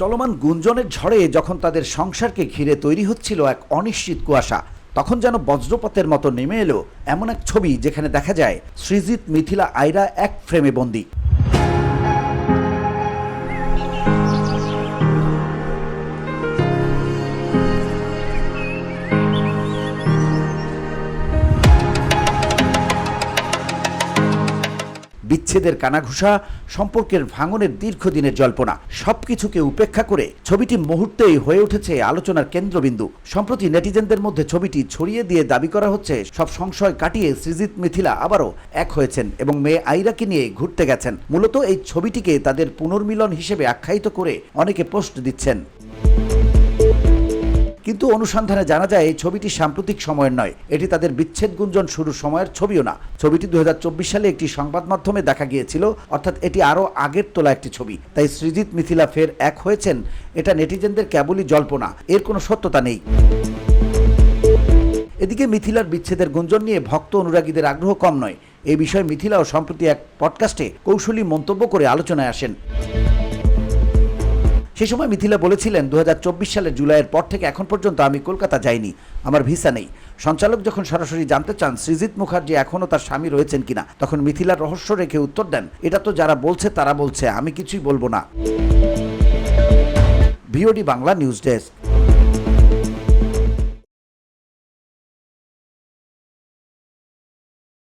চলমান গুঞ্জনের ঝড়ে যখন তাদের সংসারকে ঘিরে তৈরি হচ্ছিল এক অনিশ্চিত কুয়াশা, তখন যেন বজ্রপাতের মতো নেমে এলো এমন এক ছবি যেখানে দেখা যায় সৃজিত, মিথিলা আয়রা এক ফ্রেমে বন্দী। বিচ্ছেদের কানাঘুষা, সম্পর্কের ভাঙনের দীর্ঘদিনের জল্পনা, সবকিছুকে উপেক্ষা করে ছবিটি মুহূর্তেই হয়ে উঠেছে আলোচনার কেন্দ্রবিন্দু। সম্প্রতি নেটিজেনদের মধ্যে ছবিটি ছড়িয়ে দিয়ে দাবি করা হচ্ছে, সব সংশয় কাটিয়ে সৃজিত মিথিলা আবারও এক হয়েছেন এবং মেয়ে আইরাকে নিয়ে ঘুরতে গেছেন। মূলত এই ছবিটিকে তাদের পুনর্মিলন হিসেবে আখ্যায়িত করে অনেকে পোস্ট দিচ্ছেন। কিন্তু অনুসন্ধানে জানা যায়, এই ছবিটি সাম্প্রতিক সময়ের নয়। এটি তাদের বিচ্ছেদ গুঞ্জন শুরুর সময়ের ছবিও না। ছবিটি দু হাজার চব্বিশ সালে একটি সংবাদ মাধ্যমে দেখা গিয়েছিল, অর্থাৎ এটি আরও আগের তোলা একটি ছবি। তাই সৃজিত মিথিলা ফের এক হয়েছেন, এটা নেটিজেনদের কেবলই জল্পনা, এর কোনো সত্যতা নেই। এদিকে মিথিলার বিচ্ছেদের গুঞ্জন নিয়ে ভক্ত অনুরাগীদের আগ্রহ কম নয়। এই বিষয়ে মিথিলাও সম্প্রতি এক পডকাস্টে কৌশলী মন্তব্য করে আলোচনায় আসেন। সে সময় মিথিলা বলেছিলেন দু সালের জুলাইয়ের পর থেকে এখন পর্যন্ত আমি কলকাতা যাইনি, আমার ভিসা নেই। সঞ্চালক যখন সরাসরি জানতে চান সৃজিত মুখার্জি এখনও তার স্বামী রয়েছেন কিনা, তখন মিথিলার রহস্য রেখে উত্তর দেন, এটা তো যারা বলছে, তারা বলছে, আমি কিছুই বলব না। VOD Bangla news desk.